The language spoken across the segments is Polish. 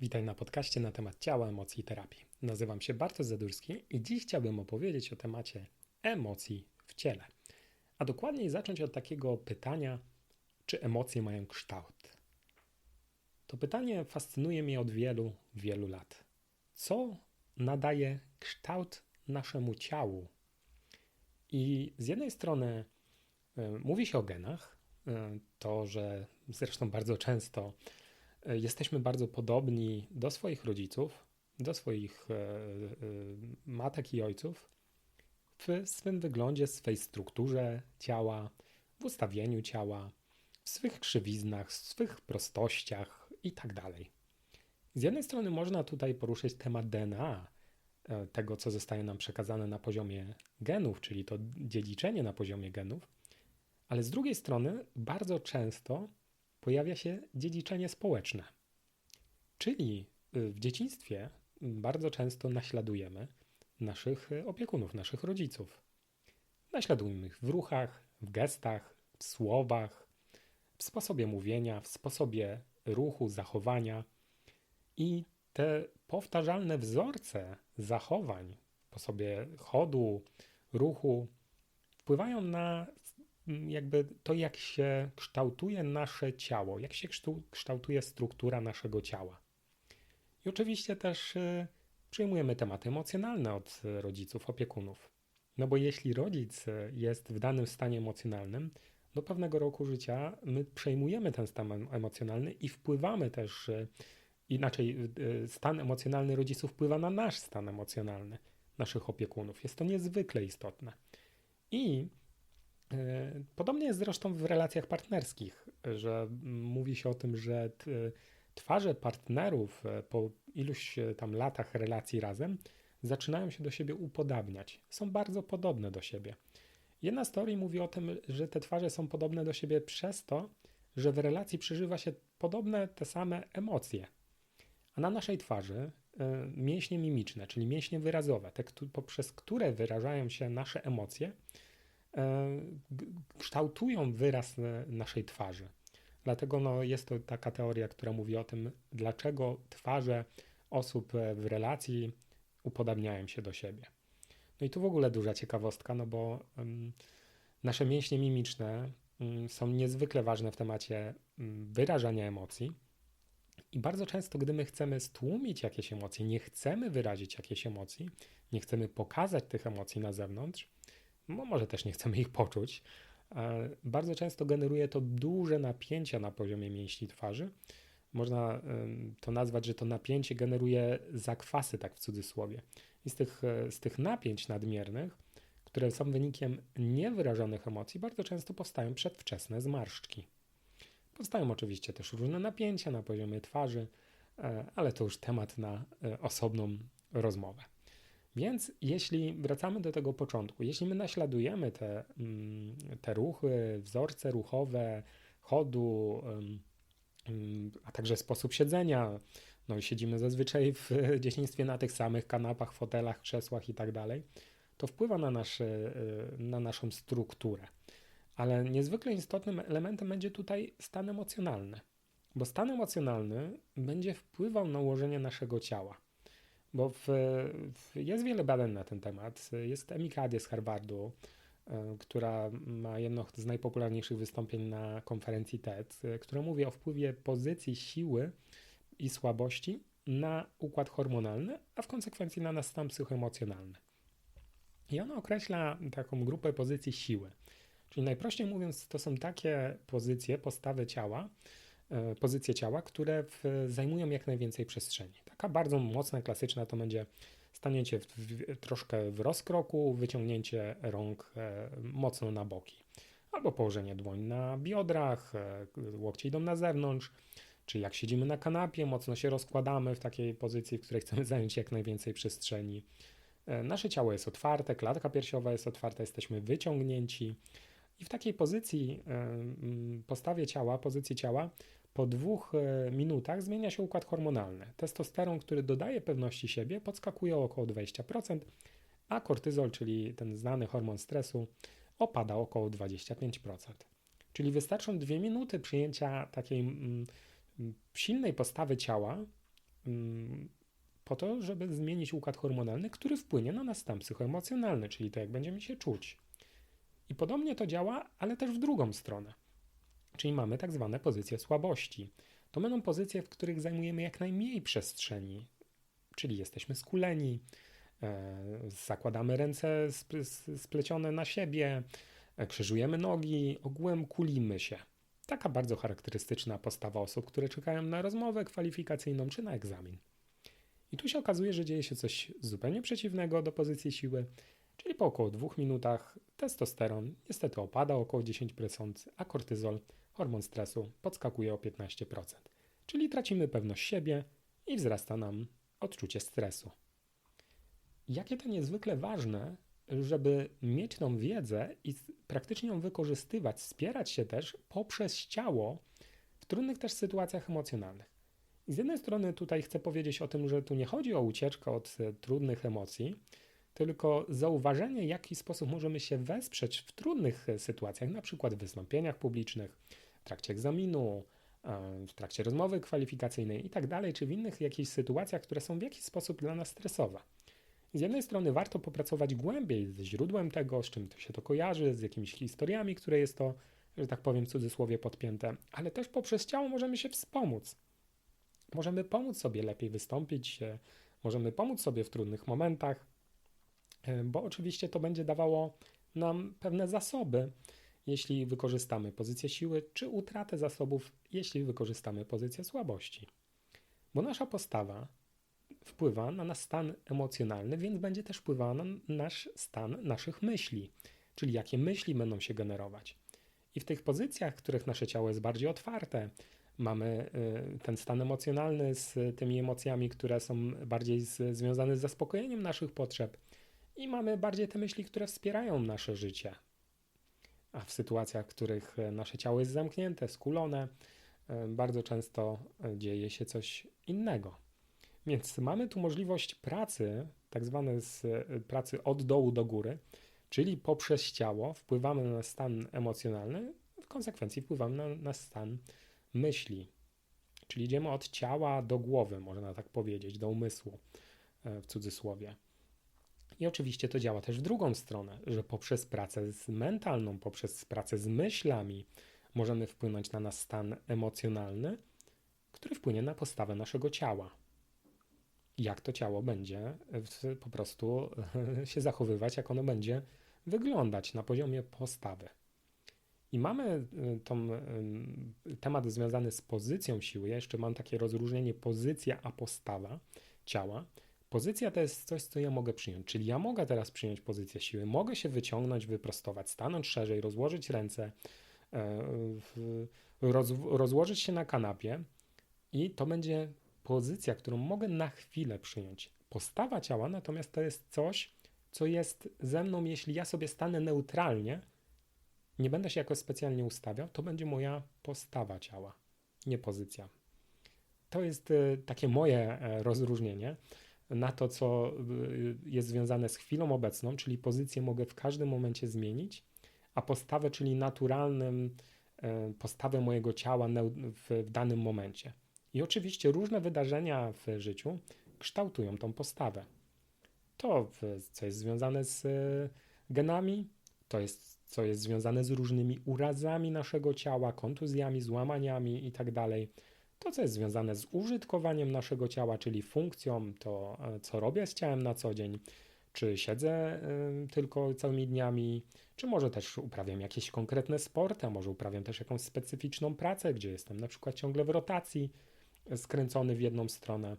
Witaj na podcaście na temat ciała, emocji i terapii. Nazywam się Bartosz Zadurski i dziś chciałbym opowiedzieć o temacie emocji w ciele. A dokładniej zacząć od takiego pytania, czy emocje mają kształt? To pytanie fascynuje mnie od wielu, wielu lat. Co nadaje kształt naszemu ciału? I z jednej strony y, mówi się o genach, y, to, że zresztą bardzo często E, jesteśmy bardzo podobni do swoich rodziców, do swoich e, e, matek i ojców w swym wyglądzie, swej strukturze ciała, w ustawieniu ciała, w swych krzywiznach, w swych prostościach itd. Tak Z jednej strony można tutaj poruszyć temat DNA, tego co zostaje nam przekazane na poziomie genów, czyli to dziedziczenie na poziomie genów, ale z drugiej strony bardzo często pojawia się dziedziczenie społeczne. Czyli y, w dzieciństwie bardzo często naśladujemy naszych opiekunów, naszych rodziców. Naśladujemy ich w ruchach, w gestach, w słowach, w sposobie mówienia, w sposobie ruchu, zachowania. I te powtarzalne wzorce zachowań, w sposobie chodu, ruchu, wpływają na jakby to, jak się kształtuje nasze ciało, jak się kształtuje struktura naszego ciała. I oczywiście też y, przyjmujemy tematy emocjonalne od rodziców, opiekunów. No bo jeśli rodzic y, jest w danym stanie emocjonalnym, do pewnego roku życia my przejmujemy ten stan emocjonalny i wpływamy też, y, inaczej, stan emocjonalny rodziców wpływa na nasz stan emocjonalny, naszych opiekunów. Jest to niezwykle istotne. I Podobnie jest zresztą w relacjach partnerskich, że mówi się o tym, że twarze partnerów e, po iluś e, tam latach relacji razem zaczynają się do siebie upodabniać. Są bardzo podobne do siebie. Jedna z teorii mówi o tym, że te twarze są podobne do siebie przez to, że w relacji przeżywa się podobne te same emocje. A na naszej twarzy e, mięśnie mimiczne, czyli mięśnie wyrazowe, te, poprzez które wyrażają się nasze emocje, kształtują wyraz naszej twarzy. Dlatego no, jest to taka teoria, która mówi o tym, dlaczego twarze osób w relacji upodabniają się do siebie. No i tu w ogóle duża ciekawostka, no bo nasze mięśnie mimiczne um, są niezwykle ważne w temacie um, wyrażania emocji. I bardzo często, gdy my chcemy stłumić jakieś emocje, nie chcemy wyrazić jakiejś emocji, nie chcemy pokazać tych emocji na zewnątrz, no może też nie chcemy ich poczuć, bardzo często generuje to duże napięcia na poziomie mięśni twarzy. Można to nazwać, że to napięcie generuje zakwasy, tak w cudzysłowie. I z tych, e, z tych napięć nadmiernych, które są wynikiem niewyrażonych emocji, bardzo często powstają przedwczesne zmarszczki. Powstają oczywiście też różne napięcia na poziomie twarzy, e, ale to już temat na e, osobną rozmowę. Więc jeśli wracamy do tego początku, jeśli my naśladujemy te, mm, te ruchy, wzorce ruchowe, chodu, a także sposób siedzenia, no siedzimy zazwyczaj w dzieciństwie na tych samych kanapach, fotelach, krzesłach i tak dalej, to wpływa na, nasze, na naszą strukturę. Ale niezwykle istotnym elementem będzie tutaj stan emocjonalny, bo stan emocjonalny będzie wpływał na ułożenie naszego ciała. Bo w, w, jest wiele badań na ten temat. Jest Emi z Harvardu, e, która ma jedno z najpopularniejszych wystąpień na konferencji TED, e, która mówi o wpływie pozycji siły i słabości na układ hormonalny, a w konsekwencji na nasz stan psychoemocjonalny. I ona określa taką grupę pozycji siły. Czyli najprościej mówiąc, to są takie pozycje, postawy ciała, pozycje ciała, które w, zajmują jak najwięcej przestrzeni. Taka bardzo mocna, klasyczna to będzie stanięcie w, w, troszkę w rozkroku, wyciągnięcie rąk e, mocno na boki. Albo położenie dłoń na biodrach, e, łokcie idą na zewnątrz, czy jak siedzimy na kanapie, mocno się rozkładamy w takiej pozycji, w której chcemy zająć jak najwięcej przestrzeni. E, nasze ciało jest otwarte, klatka piersiowa jest otwarta, jesteśmy wyciągnięci. I w takiej pozycji, e, postawie ciała, pozycji ciała, po dwóch e, minutach zmienia się układ hormonalny. Testosteron, który dodaje pewności siebie, podskakuje o około 20%, a kortyzol, czyli ten znany hormon stresu, opada około 25%. Czyli wystarczą dwie minuty przyjęcia takiej mm, silnej postawy ciała, mm, po to, żeby zmienić układ hormonalny, który wpłynie na nas stan psychoemocjonalny, czyli to, jak będziemy się czuć. I podobnie to działa, ale też w drugą stronę. Czyli mamy tak zwane pozycje słabości. To będą pozycje, w których zajmujemy jak najmniej przestrzeni, czyli jesteśmy skuleni, e, zakładamy ręce splecione na siebie, e, krzyżujemy nogi, ogółem kulimy się. Taka bardzo charakterystyczna postawa osób, które czekają na rozmowę kwalifikacyjną czy na egzamin. I tu się okazuje, że dzieje się coś zupełnie przeciwnego do pozycji siły, czyli po około dwóch minutach testosteron niestety opada około 10%, a kortyzol, hormon stresu, podskakuje o 15%. Czyli tracimy pewność siebie i wzrasta nam odczucie stresu. Jakie to niezwykle ważne, żeby mieć tą wiedzę i praktycznie ją wykorzystywać, wspierać się też poprzez ciało w trudnych też sytuacjach emocjonalnych. I z jednej strony tutaj chcę powiedzieć o tym, że tu nie chodzi o ucieczkę od e, trudnych emocji, tylko zauważenie, w jaki sposób możemy się wesprzeć w trudnych e, sytuacjach, na przykład w wystąpieniach publicznych, trakcie egzaminu, e, w trakcie rozmowy kwalifikacyjnej i tak czy w innych jakichś sytuacjach, które są w jakiś sposób dla nas stresowe. Z jednej strony warto popracować głębiej ze źródłem tego, z czym to się to kojarzy, z jakimiś historiami, które jest to, że tak powiem, w cudzysłowie podpięte, ale też poprzez ciało możemy się wspomóc. Możemy pomóc sobie lepiej wystąpić, możemy pomóc sobie w trudnych momentach, e, bo oczywiście to będzie dawało nam pewne zasoby, jeśli wykorzystamy pozycję siły, czy utratę zasobów, jeśli wykorzystamy pozycję słabości. Bo nasza postawa wpływa na nasz stan emocjonalny, więc będzie też wpływała na nasz stan naszych myśli, czyli jakie myśli będą się generować. I w tych pozycjach, w których nasze ciało jest bardziej otwarte, mamy y, ten stan emocjonalny z tymi emocjami, które są bardziej z, związane z zaspokojeniem naszych potrzeb, i mamy bardziej te myśli, które wspierają nasze życie. A w sytuacjach, w których nasze ciało jest zamknięte, skulone, y, bardzo często dzieje się coś innego. Więc mamy tu możliwość pracy, tak zwane z pracy od dołu do góry, czyli poprzez ciało wpływamy na stan emocjonalny, w konsekwencji wpływamy na, na stan myśli. Czyli idziemy od ciała do głowy, można tak powiedzieć, do umysłu e, w cudzysłowie. I oczywiście to działa też w drugą stronę, że poprzez pracę z mentalną, poprzez pracę z myślami możemy wpłynąć na nasz stan emocjonalny, który wpłynie na postawę naszego ciała. Jak to ciało będzie po prostu się zachowywać, jak ono będzie wyglądać na poziomie postawy. I mamy y, tą, y, temat związany z pozycją siły. Ja jeszcze mam takie rozróżnienie pozycja a postawa ciała. Pozycja to jest coś, co ja mogę przyjąć, czyli ja mogę teraz przyjąć pozycję siły, mogę się wyciągnąć, wyprostować, stanąć szerzej, rozłożyć ręce, e, roz, rozłożyć się na kanapie i to będzie pozycja, którą mogę na chwilę przyjąć. Postawa ciała natomiast to jest coś, co jest ze mną, jeśli ja sobie stanę neutralnie, nie będę się jakoś specjalnie ustawiał, to będzie moja postawa ciała, nie pozycja. To jest e, takie moje e, rozróżnienie na to, co e, jest związane z chwilą obecną, czyli pozycję mogę w każdym momencie zmienić, a postawę, czyli naturalnym postawę mojego ciała w danym momencie. I oczywiście różne wydarzenia w życiu kształtują tą postawę. To, co jest związane z genami, to jest co jest związane z różnymi urazami naszego ciała, kontuzjami, złamaniami itd. To, co jest związane z użytkowaniem naszego ciała, czyli funkcją, to e, co robię z ciałem na co dzień, czy siedzę y, tylko całymi dniami, czy może też uprawiam jakieś konkretne sporty, a może uprawiam też jakąś specyficzną pracę, gdzie jestem na przykład ciągle w rotacji, skręcony w jedną stronę.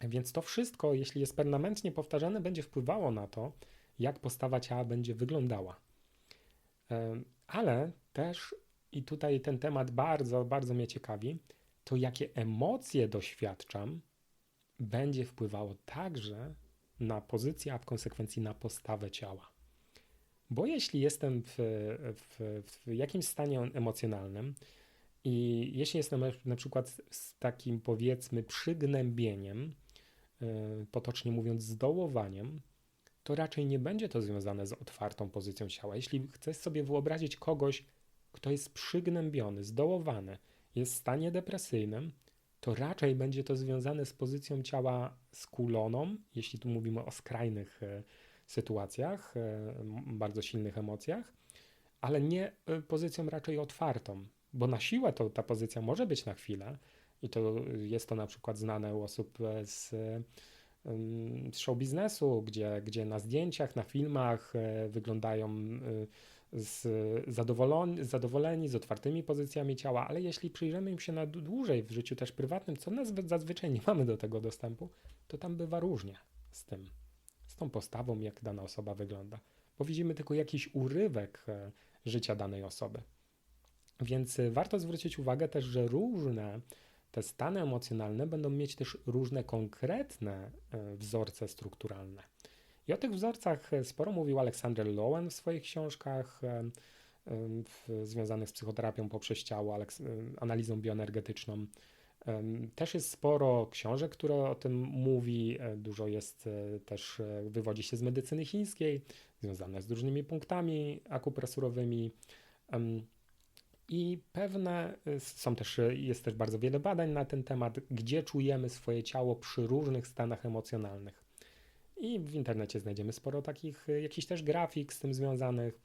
Więc to wszystko, jeśli jest permanentnie powtarzane, będzie wpływało na to, jak postawa ciała będzie wyglądała. Ale też, i tutaj ten temat bardzo, bardzo mnie ciekawi, to jakie emocje doświadczam, będzie wpływało także na pozycję, a w konsekwencji na postawę ciała. Bo jeśli jestem w, w, w jakimś stanie emocjonalnym i jeśli jestem na przykład z takim powiedzmy przygnębieniem, e, potocznie mówiąc zdołowaniem, to raczej nie będzie to związane z otwartą pozycją ciała. Jeśli chcesz sobie wyobrazić kogoś, kto jest przygnębiony, zdołowany, jest w stanie depresyjnym, to raczej będzie to związane z pozycją ciała skuloną, jeśli tu mówimy o skrajnych sytuacjach, bardzo silnych emocjach, ale nie pozycją raczej otwartą, bo na siłę to ta pozycja może być na chwilę i to jest to na przykład znane u osób z, z show biznesu, gdzie, gdzie na zdjęciach, na filmach e, wyglądają e, z zadowoleni, zadowoleni, z otwartymi pozycjami ciała, ale jeśli przyjrzymy im się na dłużej w życiu też prywatnym, co nas zazwyczaj nie mamy do tego dostępu, to tam bywa różnie z tym, z tą postawą, jak dana osoba wygląda, bo widzimy tylko jakiś urywek e, życia danej osoby. Więc y, warto zwrócić uwagę też, że różne te stany emocjonalne będą mieć też różne konkretne y, wzorce strukturalne. I o tych wzorcach y, sporo mówił Aleksander Lowen w swoich książkach w, związanych z psychoterapią poprzez ciało, analizą bioenergetyczną. Też jest sporo książek, które o tym mówi. Dużo jest też, wywodzi się z medycyny chińskiej, związane z różnymi punktami akupresurowymi. I pewne są też, jest też bardzo wiele badań na ten temat, gdzie czujemy swoje ciało przy różnych stanach emocjonalnych. I w internecie znajdziemy sporo takich, y, jakichś też grafik z tym związanych.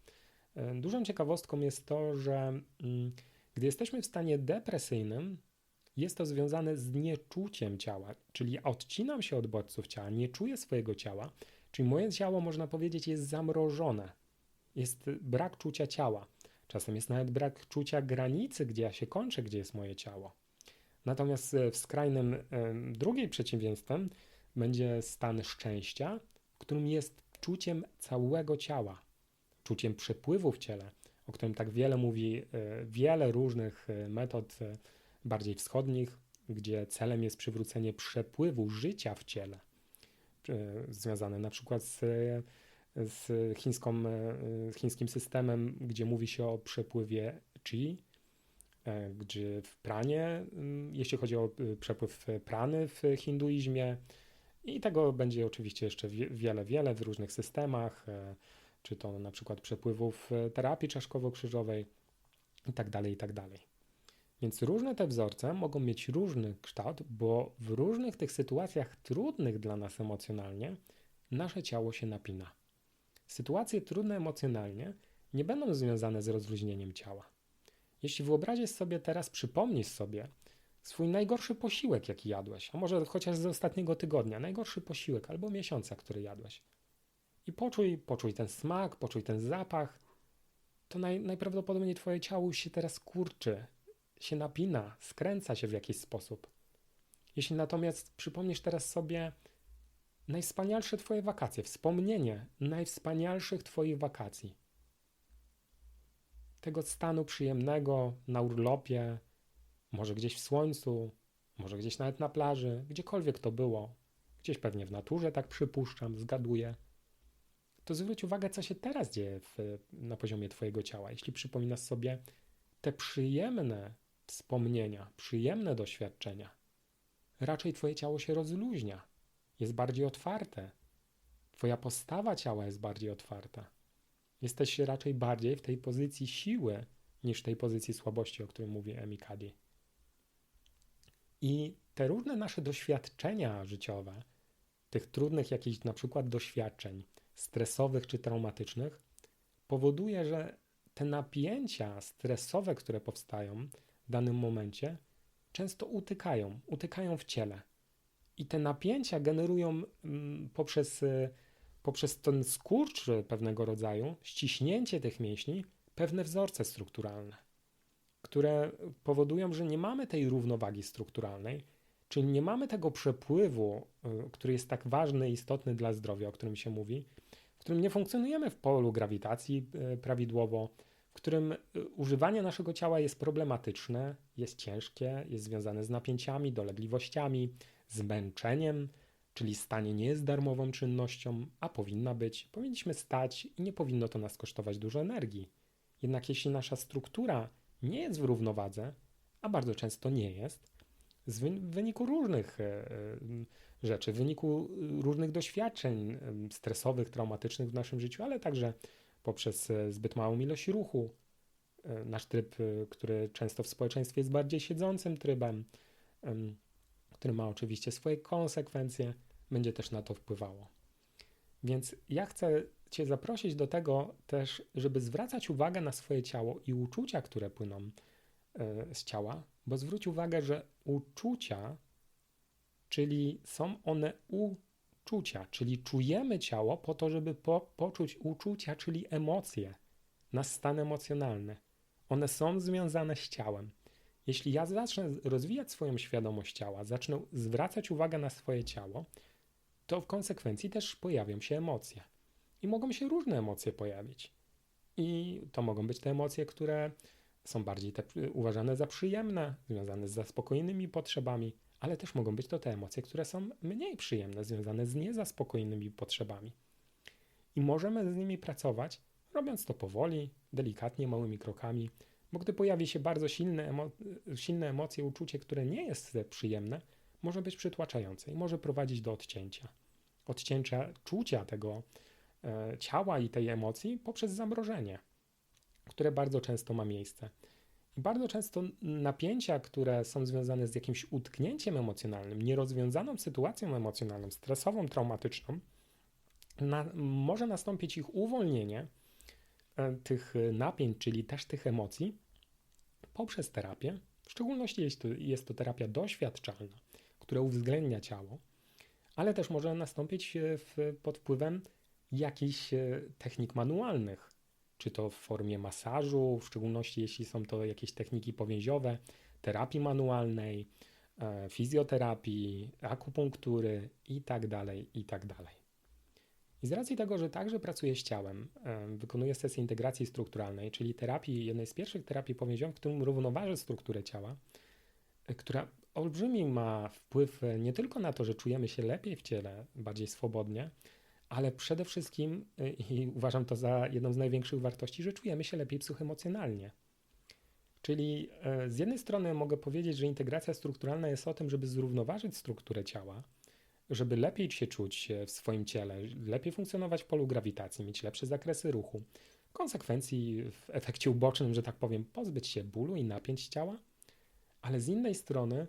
Dużą ciekawostką jest to, że mm, gdy jesteśmy w stanie depresyjnym, jest to związane z nieczuciem ciała, czyli odcinam się od bodźców ciała, nie czuję swojego ciała, czyli moje ciało, można powiedzieć, jest zamrożone. Jest brak czucia ciała. Czasem jest nawet brak czucia granicy, gdzie ja się kończę, gdzie jest moje ciało. Natomiast w skrajnym drugiej przeciwieństwem będzie stan szczęścia, którym jest czuciem całego ciała, czuciem przepływu w ciele, o którym tak wiele mówi e, wiele różnych e, metod bardziej wschodnich, gdzie celem jest przywrócenie przepływu życia w ciele, związane na przykład z z, chińską, e, chińskim systemem, gdzie mówi się o przepływie chi, e, gdzie w pranie, jeśli chodzi o e, przepływ prany w hinduizmie, i tego będzie oczywiście jeszcze wiele, wiele w różnych systemach, czy to na przykład przepływów terapii czaszkowo-krzyżowej i tak dalej, i tak. Więc różne te wzorce mogą mieć różny kształt, bo w różnych tych sytuacjach trudnych dla nas emocjonalnie nasze ciało się napina. Sytuacje trudne emocjonalnie nie będą związane z rozluźnieniem ciała. Jeśli wyobrazisz sobie teraz, przypomnisz sobie swój najgorszy posiłek, jaki jadłeś, a może chociaż z ostatniego tygodnia, najgorszy posiłek albo miesiąca, który jadłeś. I poczuj, poczuj ten smak, poczuj ten zapach. To naj, najprawdopodobniej twoje ciało się teraz kurczy, się napina, skręca się w jakiś sposób. Jeśli natomiast przypomnisz teraz sobie najwspanialsze Twoje wakacje, wspomnienie najwspanialszych Twoich wakacji. Tego stanu przyjemnego na urlopie, może gdzieś w słońcu, może gdzieś nawet na plaży, gdziekolwiek to było, gdzieś pewnie w naturze, tak przypuszczam, zgaduję. To zwróć uwagę, co się teraz dzieje w, na poziomie Twojego ciała. Jeśli przypominasz sobie te przyjemne wspomnienia, przyjemne doświadczenia, raczej Twoje ciało się rozluźnia jest bardziej otwarte. Twoja postawa ciała jest bardziej otwarta. Jesteś raczej bardziej w tej pozycji siły niż w tej pozycji słabości, o której mówi Emikadi. I te różne nasze doświadczenia życiowe, tych trudnych jakichś na przykład doświadczeń stresowych czy traumatycznych, powoduje, że te napięcia stresowe, które powstają w danym momencie, często utykają, utykają w ciele. I te napięcia generują mm, poprzez, y, poprzez ten skurcz pewnego rodzaju, ściśnięcie tych mięśni, pewne wzorce strukturalne, które powodują, że nie mamy tej równowagi strukturalnej, czyli nie mamy tego przepływu, y, który jest tak ważny i istotny dla zdrowia, o którym się mówi, w którym nie funkcjonujemy w polu grawitacji y, prawidłowo, w którym używanie naszego ciała jest problematyczne, jest ciężkie, jest związane z napięciami, dolegliwościami, zmęczeniem, czyli stanie nie jest darmową czynnością, a powinna być. Powinniśmy stać i nie powinno to nas kosztować dużo energii. Jednak jeśli nasza struktura nie jest w równowadze, a bardzo często nie jest, w wyniku różnych e, e, rzeczy, w wyniku różnych doświadczeń stresowych, traumatycznych w naszym życiu, ale także poprzez e, zbyt małą ilość ruchu, nasz tryb, który często w społeczeństwie jest bardziej siedzącym trybem, które ma oczywiście swoje konsekwencje, będzie też na to wpływało. Więc ja chcę Cię zaprosić do tego też, żeby zwracać uwagę na swoje ciało i uczucia, które płyną e, z ciała, bo zwróć uwagę, że uczucia, czyli są one uczucia, czyli czujemy ciało po to, żeby po, poczuć uczucia, czyli emocje, nasz stan emocjonalny. One są związane z ciałem. Jeśli ja zacznę rozwijać swoją świadomość ciała, zacznę zwracać uwagę na swoje ciało, to w konsekwencji też pojawią się emocje. I mogą się różne emocje pojawić. I to mogą być te emocje, które są bardziej te, uważane za przyjemne, związane z zaspokojonymi potrzebami, ale też mogą być to te emocje, które są mniej przyjemne, związane z niezaspokojonymi potrzebami. I możemy z nimi pracować, robiąc to powoli, delikatnie, małymi krokami, bo gdy pojawi się bardzo silne, emo silne emocje, uczucie, które nie jest przyjemne, może być przytłaczające i może prowadzić do odcięcia. Odcięcia czucia tego ciała i tej emocji poprzez zamrożenie, które bardzo często ma miejsce. I bardzo często napięcia, które są związane z jakimś utknięciem emocjonalnym, nierozwiązaną sytuacją emocjonalną, stresową, traumatyczną, na, może nastąpić ich uwolnienie, e, tych napięć, czyli też tych emocji, poprzez terapię. W szczególności jest to, jest to terapia doświadczalna, która uwzględnia ciało, ale też może nastąpić e, w, pod wpływem jakichś e, technik manualnych, czy to w formie masażu, w szczególności jeśli są to jakieś techniki powięziowe, terapii manualnej, e, fizjoterapii, akupunktury itd., tak itd. Tak I z racji tego, że także pracuję z ciałem, wykonuję sesję integracji strukturalnej, czyli terapii, jednej z pierwszych terapii powięziowych, w którym równoważy strukturę ciała, która olbrzymi ma wpływ nie tylko na to, że czujemy się lepiej w ciele, bardziej swobodnie, ale przede wszystkim, y, i uważam to za jedną z największych wartości, że czujemy się lepiej psychoemocjonalnie. Czyli e, z jednej strony mogę powiedzieć, że integracja strukturalna jest o tym, żeby zrównoważyć strukturę ciała, żeby lepiej się czuć w swoim ciele, lepiej funkcjonować w polu grawitacji, mieć lepsze zakresy ruchu. Konsekwencji, w efekcie ubocznym, że tak powiem, pozbyć się bólu i napięć ciała, ale z innej strony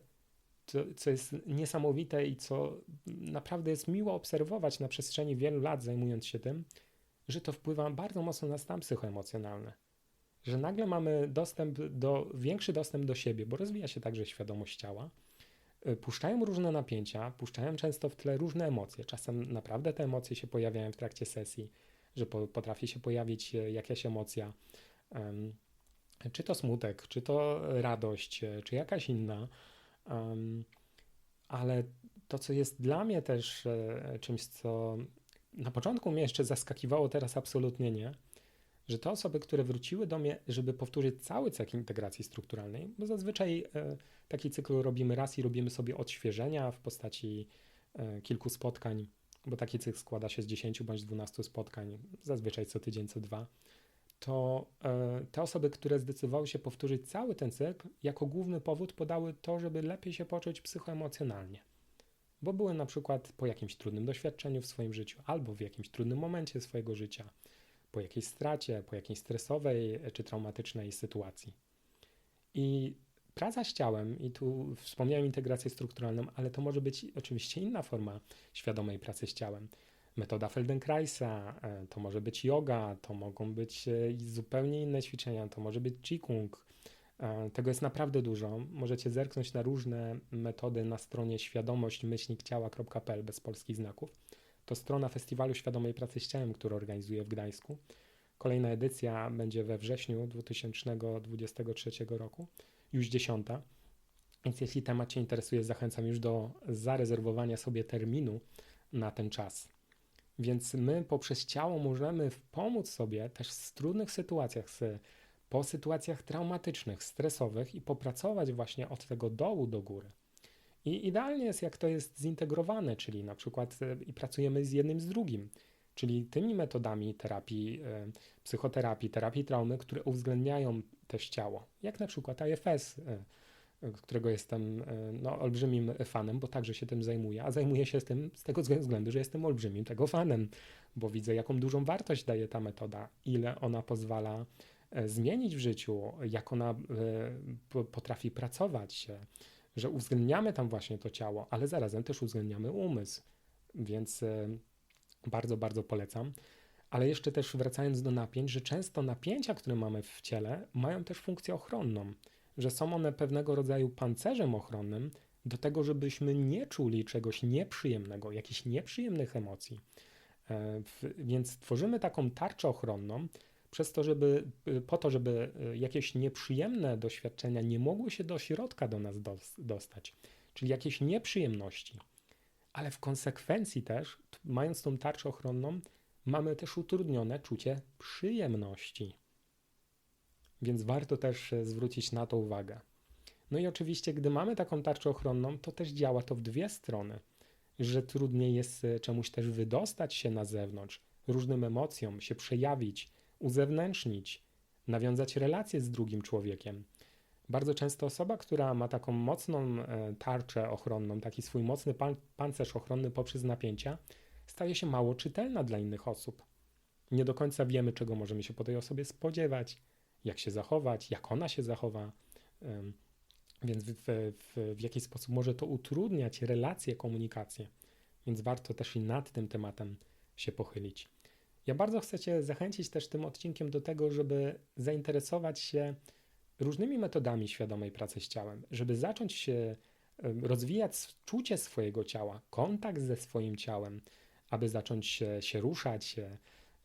co, co jest niesamowite i co naprawdę jest miło obserwować na przestrzeni wielu lat, zajmując się tym, że to wpływa bardzo mocno na stan psychoemocjonalny. Że nagle mamy dostęp do, większy dostęp do siebie, bo rozwija się także świadomość ciała. Y, puszczają różne napięcia, puszczają często w tle różne emocje. Czasem naprawdę te emocje się pojawiają w trakcie sesji, że po, potrafi się pojawić y, jakaś emocja, um, czy to smutek, czy to radość, y, czy jakaś inna ale to, co jest dla mnie też e, czymś, co na początku mnie jeszcze zaskakiwało, teraz absolutnie nie, że te osoby, które wróciły do mnie, żeby powtórzyć cały cykl integracji strukturalnej, bo zazwyczaj e, taki cykl robimy raz i robimy sobie odświeżenia w postaci e, kilku spotkań, bo taki cykl składa się z 10 bądź 12 spotkań, zazwyczaj co tydzień, co dwa to e, te osoby, które zdecydowały się powtórzyć cały ten cykl, jako główny powód podały to, żeby lepiej się poczuć psychoemocjonalnie. Bo były na przykład po jakimś trudnym doświadczeniu w swoim życiu, albo w jakimś trudnym momencie swojego życia, po jakiejś stracie, po jakiejś stresowej czy traumatycznej sytuacji. I praca z ciałem, i tu wspomniałem integrację strukturalną, ale to może być oczywiście inna forma świadomej pracy z ciałem metoda Feldenkraisa, e, to może być yoga, to mogą być e, zupełnie inne ćwiczenia, to może być Qigong. E, tego jest naprawdę dużo. Możecie zerknąć na różne metody na stronie świadomość-ciała.pl bez polskich znaków. To strona Festiwalu Świadomej Pracy z Ciałem, który organizuję w Gdańsku. Kolejna edycja będzie we wrześniu 2023 roku, już dziesiąta. Więc jeśli temat Cię interesuje, zachęcam już do zarezerwowania sobie terminu na ten czas. Więc my poprzez ciało możemy pomóc sobie też w trudnych sytuacjach, po sytuacjach traumatycznych, stresowych i popracować właśnie od tego dołu do góry. I idealnie jest, jak to jest zintegrowane, czyli na przykład e, i pracujemy z jednym z drugim, czyli tymi metodami terapii, e, psychoterapii, terapii traumy, które uwzględniają też ciało, jak na przykład IFS, e, którego jestem e, no, olbrzymim fanem, bo także się tym zajmuję, a zajmuję się tym z tego względu, że jestem olbrzymim tego fanem, bo widzę, jaką dużą wartość daje ta metoda, ile ona pozwala e, zmienić w życiu, jak ona e, potrafi pracować że uwzględniamy tam właśnie to ciało, ale zarazem też uwzględniamy umysł. Więc e, bardzo, bardzo polecam. Ale jeszcze też wracając do napięć, że często napięcia, które mamy w ciele, mają też funkcję ochronną, że są one pewnego rodzaju pancerzem ochronnym do tego, żebyśmy nie czuli czegoś nieprzyjemnego, jakichś nieprzyjemnych emocji. E, więc tworzymy taką tarczę ochronną, przez to, żeby, y, po to, żeby y, jakieś nieprzyjemne doświadczenia nie mogły się do środka do nas dostać, czyli jakieś nieprzyjemności. Ale w konsekwencji też, mając tą tarczę ochronną, mamy też utrudnione czucie przyjemności. Więc warto też e, zwrócić na to uwagę. No i oczywiście, gdy mamy taką tarczę ochronną, to też działa to w dwie strony, że trudniej jest e, czemuś też wydostać się na zewnątrz, różnym emocjom się przejawić, uzewnętrznić, nawiązać relacje z drugim człowiekiem. Bardzo często osoba, która ma taką mocną e, tarczę ochronną, taki swój mocny pan pancerz ochronny poprzez napięcia, staje się mało czytelna dla innych osób. Nie do końca wiemy, czego możemy się po tej osobie spodziewać, jak się zachować, jak ona się zachowa. Więc w, w, w jaki sposób może to utrudniać relacje, komunikację. Więc warto też i nad tym tematem się pochylić. Ja bardzo chcę Cię zachęcić też tym odcinkiem do tego, żeby zainteresować się różnymi metodami świadomej pracy z ciałem, żeby zacząć się rozwijać czucie swojego ciała, kontakt ze swoim ciałem, aby zacząć się, się ruszać,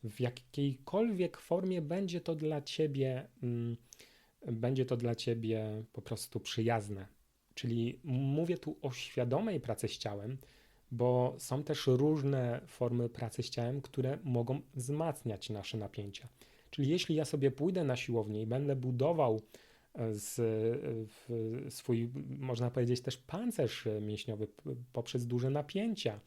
w jakiejkolwiek formie będzie to dla Ciebie, mm, będzie to dla Ciebie po prostu przyjazne. Czyli mówię tu o świadomej pracy z ciałem, bo są też różne formy pracy z ciałem, które mogą wzmacniać nasze napięcia. Czyli jeśli ja sobie pójdę na siłownię i będę budował e, z, e, swój, można powiedzieć, też pancerz mięśniowy poprzez duże napięcia,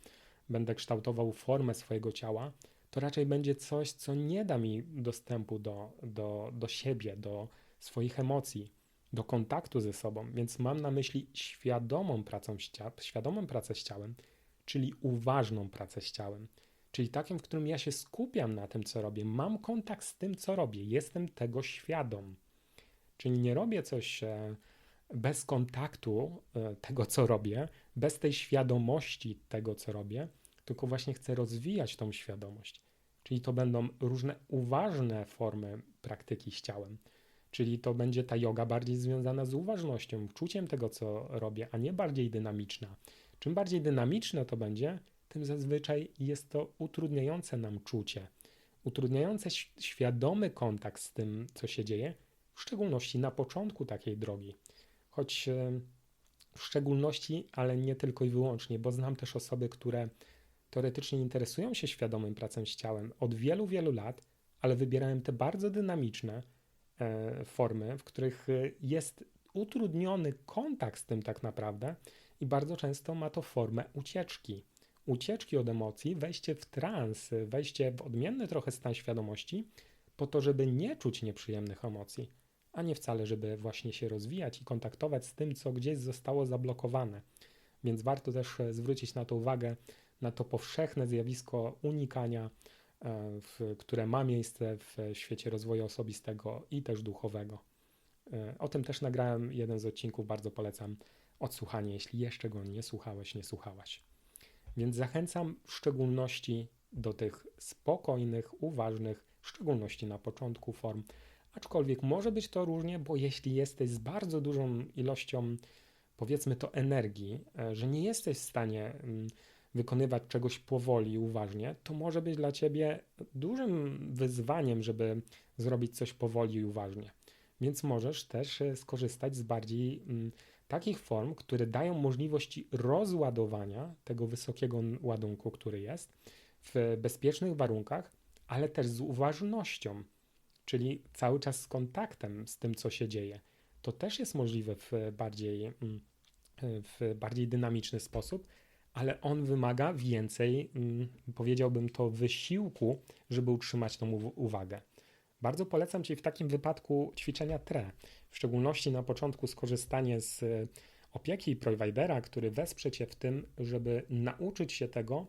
będę kształtował formę swojego ciała, to raczej będzie coś, co nie da mi dostępu do, do, do siebie, do swoich emocji, do kontaktu ze sobą. Więc mam na myśli świadomą pracę, świadomą pracę z ciałem, czyli uważną pracę z ciałem, czyli takim, w którym ja się skupiam na tym, co robię, mam kontakt z tym, co robię, jestem tego świadom. Czyli nie robię coś e, bez kontaktu e, tego, co robię, bez tej świadomości tego, co robię, tylko właśnie chcę rozwijać tą świadomość. Czyli to będą różne uważne formy praktyki z ciałem. Czyli to będzie ta yoga bardziej związana z uważnością, czuciem tego, co robię, a nie bardziej dynamiczna. Czym bardziej dynamiczne to będzie, tym zazwyczaj jest to utrudniające nam czucie, utrudniające świadomy kontakt z tym, co się dzieje, w szczególności na początku takiej drogi. Choć w szczególności, ale nie tylko i wyłącznie, bo znam też osoby, które teoretycznie interesują się świadomym pracą z ciałem od wielu, wielu lat, ale wybierają te bardzo dynamiczne e, formy, w których e, jest utrudniony kontakt z tym tak naprawdę i bardzo często ma to formę ucieczki. Ucieczki od emocji, wejście w trans, wejście w odmienny trochę stan świadomości, po to, żeby nie czuć nieprzyjemnych emocji, a nie wcale, żeby właśnie się rozwijać i kontaktować z tym, co gdzieś zostało zablokowane. Więc warto też e, zwrócić na to uwagę, na to powszechne zjawisko unikania, e, w, które ma miejsce w świecie rozwoju osobistego i też duchowego. E, o tym też nagrałem jeden z odcinków, bardzo polecam odsłuchanie, jeśli jeszcze go nie słuchałeś, nie słuchałaś. Więc zachęcam w szczególności do tych spokojnych, uważnych, w szczególności na początku form, aczkolwiek może być to różnie, bo jeśli jesteś z bardzo dużą ilością, powiedzmy to, energii, e, że nie jesteś w stanie mm, wykonywać czegoś powoli i uważnie, to może być dla ciebie dużym wyzwaniem, żeby zrobić coś powoli i uważnie. Więc możesz też e, skorzystać z bardziej mm, takich form, które dają możliwości rozładowania tego wysokiego ładunku, który jest w bezpiecznych warunkach, ale też z uważnością, czyli cały czas z kontaktem z tym, co się dzieje. To też jest możliwe w bardziej, mm, w bardziej dynamiczny sposób, ale on wymaga więcej, mm, powiedziałbym to, wysiłku, żeby utrzymać tą uwagę. Bardzo polecam Ci w takim wypadku ćwiczenia TRE, w szczególności na początku skorzystanie z opieki providera, który wesprze Cię w tym, żeby nauczyć się tego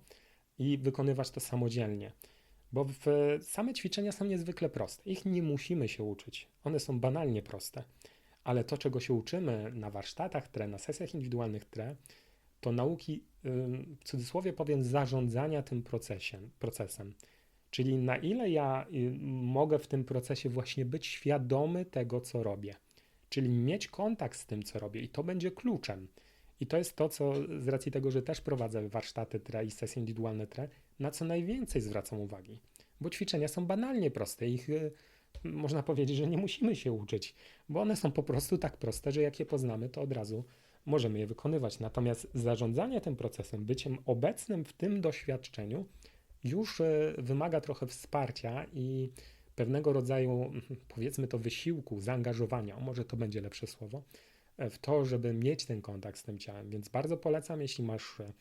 i wykonywać to samodzielnie. Bo same ćwiczenia są niezwykle proste. Ich nie musimy się uczyć. One są banalnie proste ale to, czego się uczymy na warsztatach TRE, na sesjach indywidualnych TRE, to nauki, w cudzysłowie powiem, zarządzania tym procesem, procesem. Czyli na ile ja y, mogę w tym procesie właśnie być świadomy tego, co robię. Czyli mieć kontakt z tym, co robię, i to będzie kluczem. I to jest to, co z racji tego, że też prowadzę warsztaty TRE i sesje indywidualne TRE, na co najwięcej zwracam uwagi. Bo ćwiczenia są banalnie proste. Ich y, można powiedzieć, że nie musimy się uczyć, bo one są po prostu tak proste, że jak je poznamy, to od razu możemy je wykonywać. Natomiast zarządzanie tym procesem, byciem obecnym w tym doświadczeniu, już y, wymaga trochę wsparcia i pewnego rodzaju, powiedzmy to, wysiłku, zaangażowania, może to będzie lepsze słowo, w to, żeby mieć ten kontakt z tym ciałem. Więc bardzo polecam, jeśli masz e,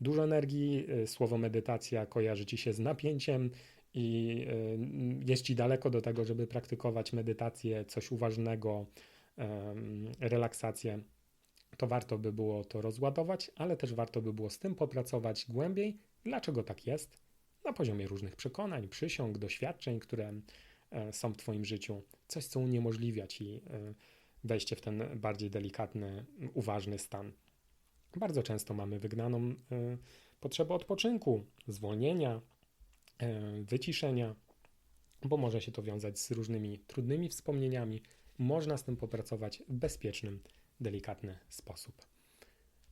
dużo energii, e, słowo medytacja kojarzy ci się z napięciem i e, jest ci daleko do tego, żeby praktykować medytację, coś uważnego, relaksację, to warto by było to rozładować, ale też warto by było z tym popracować głębiej. Dlaczego tak jest? Na poziomie różnych przekonań, przysiąg, doświadczeń, które są w Twoim życiu, coś, co uniemożliwia Ci wejście w ten bardziej delikatny, uważny stan. Bardzo często mamy wygnaną y, potrzebę odpoczynku, zwolnienia, wyciszenia, bo może się to wiązać z różnymi trudnymi wspomnieniami. Można z tym popracować w bezpiecznym, delikatny sposób.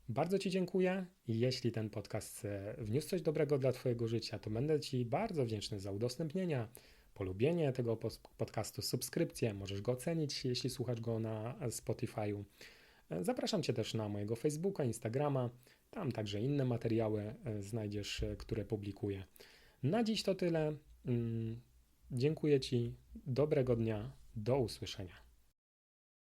Bardzo Ci dziękuję i jeśli ten podcast e, wniósł coś dobrego dla Twojego życia, to będę Ci bardzo wdzięczny za udostępnienia, polubienie tego podcastu, subskrypcję, możesz go ocenić, jeśli słuchasz go na Spotify'u. Zapraszam Cię też na mojego Facebooka, Instagrama, tam także inne materiały e, znajdziesz, e, które publikuję. Na dziś to tyle. Mm, dziękuję Ci, dobrego dnia, do usłyszenia.